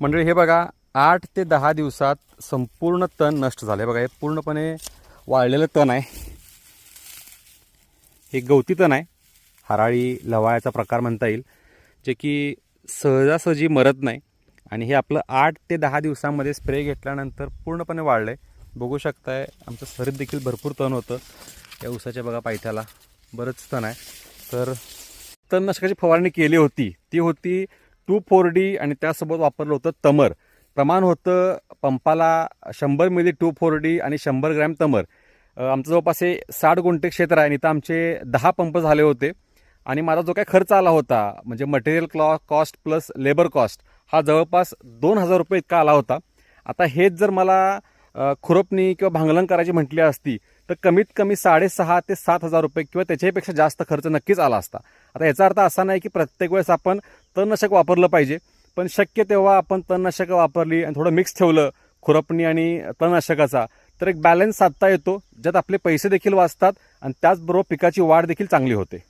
मंडळी हे बघा आठ ते दहा दिवसात संपूर्ण तण नष्ट झाले बघा हे पूर्णपणे वाळलेलं तण आहे. हे गवती तण आहे. हराळी लवाळ्याचा प्रकार म्हणता येईल जे की सहजासहजी मरत नाही. आणि हे आपलं आठ ते दहा दिवसांमध्ये स्प्रे घेतल्यानंतर पूर्णपणे वाढलं आहे बघू शकताय आमचं सरीत देखील भरपूर तण होतं. या उसाच्या बघा पायथ्याला बरंच तण आहे. तर तणनाशकाची फवारणी केली होती. ती होती टू फोर डी आणि त्यासोबत वापरलं होतं तमर. प्रमाण होतं पंपाला शंभर मिली टू फोर डी आणि शंभर ग्रॅम तमर. आमचं जवळपास हे साठ गुंठे क्षेत्र आहे आणि इथं आमचे दहा पंप झाले होते. आणि माझा जो काय खर्च आला होता म्हणजे मटेरियल क्लॉ कॉस्ट प्लस लेबर कॉस्ट हा जवळपास दोन हजार रुपये इतका आला होता. आता हेच जर मला खुरपणी किंवा भांगलन करायची म्हटली असती तर कमीत कमी साडेसहा ते सात हजार रुपये किंवा त्याच्यापेक्षा जास्त खर्च नक्कीच आला असता. आता याचा अर्थ असा नाही की प्रत्येक वेळेस आपण तणनाशक वापरलं पाहिजे पण शक्य तेव्हा आपण तणनाशकं वापरली आणि थोडं मिक्स ठेवलं खुरपणी आणि तणनाशकाचा तर एक बॅलन्स साधता येतो ज्यात आपले पैसे देखील वाचतात आणि त्याचबरोबर पिकाची वाढ देखील चांगली होते.